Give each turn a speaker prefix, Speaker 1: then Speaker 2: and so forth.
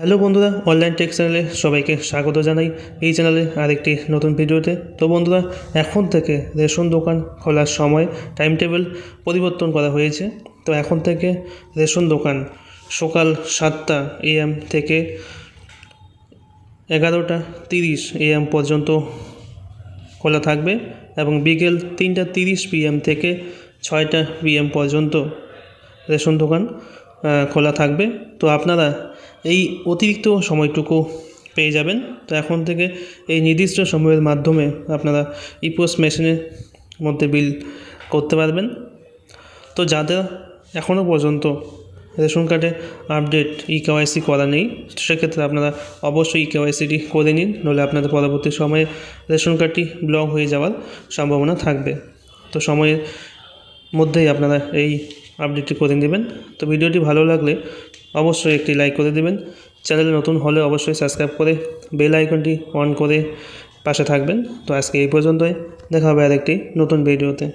Speaker 1: Hello বন্ধুরা online take চ্যানেলে সবাইকে স্বাগত জানাই। এই চ্যানেলে আরেকটি নতুন ভিডিওতে। তো বন্ধুরা, এখন থেকে রেশন দোকান খোলার সময় টাইম টেবিল পরিবর্তন করা হয়েছে। তো এখন থেকে রেশন দোকান সকাল সাতটা এএম থেকে এগারোটা তিরিশ এএম পর্যন্ত খোলা থাকবে এবং বিকেল তিনটা তিরিশ পিএম থেকে ছয়টা পিএম পর্যন্ত রেশন দোকান খোলা থাকবে। তো আপনারা এই অতিরিক্ত সময়টুকু পেয়ে যাবেন। তো এখন থেকে এই নির্দিষ্ট সময়ের মাধ্যমে আপনারা ইপোস মেশিনের মধ্যে বিল করতে পারবেন। তো যাদের এখনও পর্যন্ত রেশন কার্ডে আপডেট ই কেওয়াইসি করা নেই সেক্ষেত্রে আপনারা অবশ্যই ই কেওয়াইসিটি করে নিন, নইলে আপনাদের পরবর্তী সময়ে রেশন কার্ডটি ব্লক হয়ে যাওয়ার সম্ভাবনা থাকবে। তো সময়ের মধ্যেই আপনারা এই আপডেটটি করে দেবেন। তো ভিডিওটি ভালো লাগলে অবশ্যই একটি লাইক করে দেবেন। চ্যানেল নতুন হলে অবশ্যই সাবস্ক্রাইব করে বেল আইকনটি অন করে পাশে থাকবেন। তো আজকে এই পর্যন্তই। দেখা হবে আরেকটি নতুন ভিডিওতে